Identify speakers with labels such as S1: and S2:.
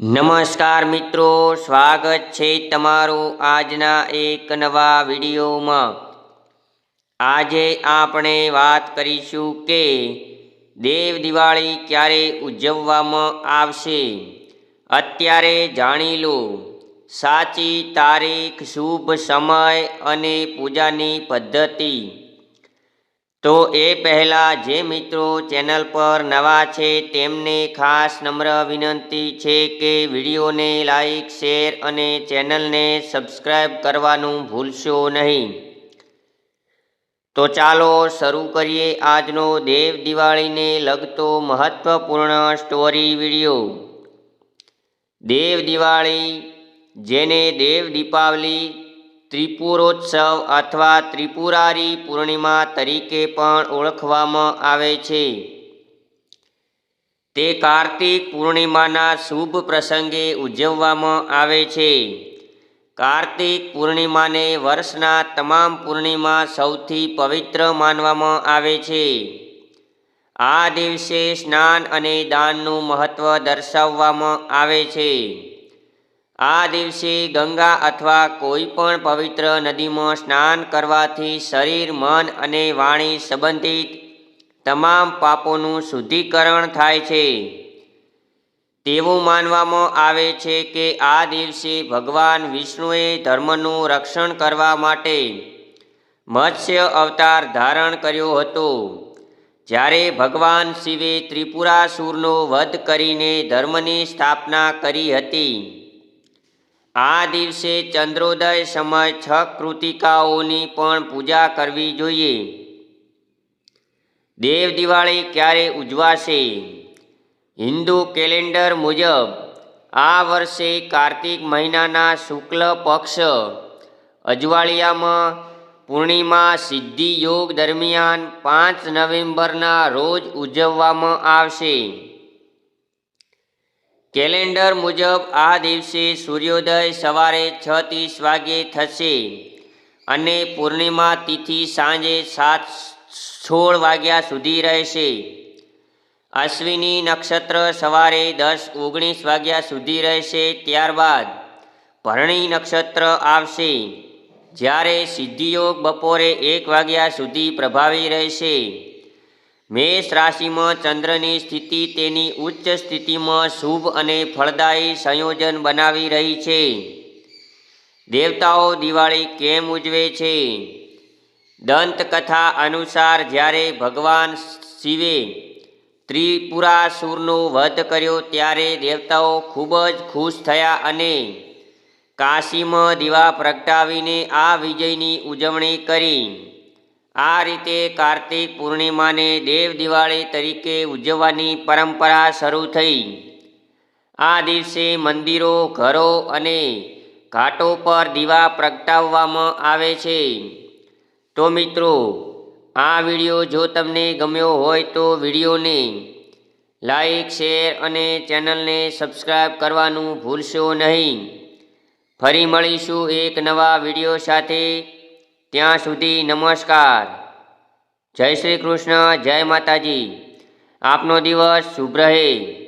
S1: નમસ્કાર મિત્રો, સ્વાગત છે તમારું આજના એક નવા વિડીયોમાં. આજે આપણે વાત કરીશું કે દેવ દિવાળી ક્યારે ઉજવવામાં આવશે? અત્યારે જાણી લો, સાચી તારીખ, શુભ સમય અને પૂજાની પદ્ધતિ. તો એ પહેલાં જે મિત્રો ચેનલ પર નવા છે તેમને ખાસ નમ્ર વિનંતી છે કે વિડીયોને લાઈક, શેર અને ચેનલને સબસ્ક્રાઈબ કરવાનું ભૂલશો નહીં. તો ચાલો શરૂ કરીએ આજનો દેવ દિવાળીને લગતો મહત્વપૂર્ણ સ્ટોરી વીડિયો દેવ દિવાળી, જેને દેવ દીપાવલી ત્રિપુરોત્સવ અથવા ત્રિપુરારી પૂર્ણિમા તરીકે પણ ઓળખવામાં આવે છે. તે કાર્તિક પૂર્ણિમાના શુભ પ્રસંગે ઉજવવામાં આવે છે. કાર્તિક પૂર્ણિમાને વર્ષના તમામ પૂર્ણિમા સૌથી પવિત્ર માનવામાં આવે છે. આ દિવસે સ્નાન અને દાનનું મહત્ત્વ દર્શાવવામાં આવે છે. આ દિવસે ગંગા અથવા કોઈ પણ પવિત્ર નદીમાં સ્નાન કરવાથી શરીર, મન અને વાણી સંબંધિત તમામ પાપોનું શુદ્ધિકરણ થાય છે. તેવું માનવામાં આવે છે કે આ દિવસે ભગવાન વિષ્ણુએ ધર્મનું રક્ષણ કરવા માટે મત્સ્ય અવતાર ધારણ કર્યો હતો. જ્યારે ભગવાન શિવે ત્રિપુરાસુરનો વધ કરીને ધર્મની સ્થાપના કરી હતી. આ દિવસે ચંદ્રોદય સમય છ કૃતિકાઓની પણ પૂજા કરવી જોઈએ. દેવ દિવાળી ક્યારે ઉજવાશે? હિન્દુ કેલેન્ડર મુજબ આ વર્ષે કાર્તિક મહિનાના શુક્લ પક્ષ અજવાળિયામાં પૂર્ણિમા સિદ્ધિ યોગ દરમિયાન પાંચ નવેમ્બરના રોજ ઉજવવામાં આવશે. કેલેન્ડર મુજબ આ દિવસે સૂર્યોદય સવારે છ ત્રીસ વાગ્યે થશે અને પૂર્ણિમા તિથિ સાંજે સાત સોળ વાગ્યા સુધી રહેશે. અશ્વિની નક્ષત્ર સવારે દસ ઓગણીસ વાગ્યા સુધી રહેશે ત્યારબાદ ભરણી નક્ષત્ર આવશે, જ્યારે સિદ્ધિયોગ બપોરે એક વાગ્યા સુધી પ્રભાવી રહેશે. મેષ રાશિમાં ચંદ્રની સ્થિતિ તેની ઉચ્ચ સ્થિતિમાં શુભ અને ફળદાયી સંયોજન બનાવી રહી છે. દેવતાઓ દિવાળી કેમ ઉજવે છે? દંતકથા અનુસાર જ્યારે ભગવાન શિવે ત્રિપુરાસુરનો વધ કર્યો ત્યારે દેવતાઓ ખૂબ જ ખુશ થયા અને કાશીમાં દીવા પ્રગટાવીને આ વિજયની ઉજવણી કરી. આ રીતે કાર્તિક પૂર્ણિમાને દેવ દિવાળી તરીકે ઉજવવાની પરંપરા શરૂ થઈ. આ દિવસે મંદિરો, ઘરો અને ઘાટો પર દીવા પ્રગટાવવામાં આવે છે. તો મિત્રો, આ વીડિયો જો તમને ગમ્યો હોય તો વિડીયોને લાઈક, શેર અને ચેનલને સબસ્ક્રાઈબ કરવાનું ભૂલશો નહીં. ફરી મળીશું એક નવા વીડિયો સાથે. ત્યાં સુધી નમસ્કાર. જય શ્રી કૃષ્ણ જય માતાજી. આપનો દિવસ શુભ રહે.